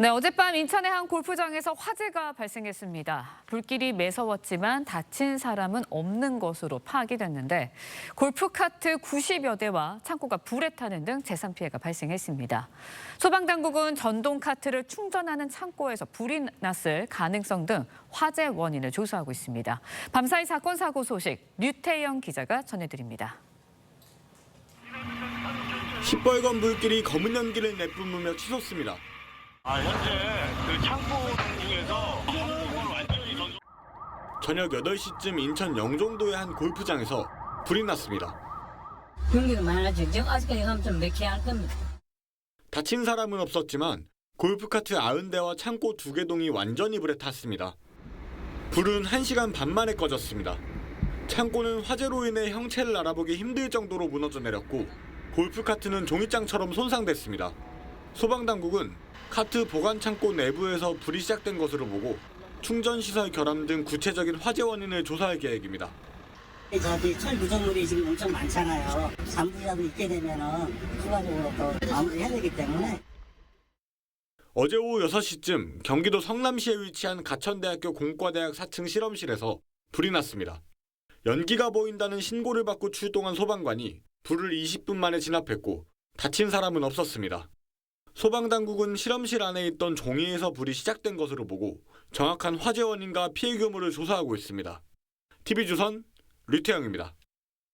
네, 어젯밤 인천의 한 골프장에서 화재가 발생했습니다. 불길이 매서웠지만 다친 사람은 없는 것으로 파악이 됐는데 골프카트 90여 대와 창고가 불에 타는 등 재산 피해가 발생했습니다. 소방당국은 전동 카트를 충전하는 창고에서 불이 났을 가능성 등 화재 원인을 조사하고 있습니다. 밤사이 사건 사고 소식 류태영 기자가 전해드립니다. 시뻘건 불길이 검은 연기를 내뿜으며 치솟습니다. 아, 현재 그 창고 중에서 전복을 완전히 전소. 저녁 8시쯤 인천 영종도의 한 골프장에서 불이 났습니다. 경기도 많아지고 지금 아직까지 가면 좀 맥히할 겁니다. 다친 사람은 없었지만 골프카트 90대와 창고 2개 동이 완전히 불에 탔습니다. 불은 1시간 반 만에 꺼졌습니다. 창고는 화재로 인해 형체를 알아보기 힘들 정도로 무너져 내렸고 골프카트는 종이장처럼 손상됐습니다. 소방당국은 카트 보관 창고 내부에서 불이 시작된 것으로 보고 충전 시설 결함 등 구체적인 화재 원인을 조사할 계획입니다. 저기 철 구조물이 지금 엄청 많잖아요. 잠부라도 있게 되면은 추가적으로 또 마무리해야 되기 때문에 어제 오후 6시쯤 경기도 성남시에 위치한 가천대학교 공과대학 4층 실험실에서 불이 났습니다. 연기가 보인다는 신고를 받고 출동한 소방관이 불을 20분 만에 진압했고 다친 사람은 없었습니다. 소방당국은 실험실 안에 있던 종이에서 불이 시작된 것으로 보고 정확한 화재 원인과 피해 규모를 조사하고 있습니다. TV조선 류태영입니다.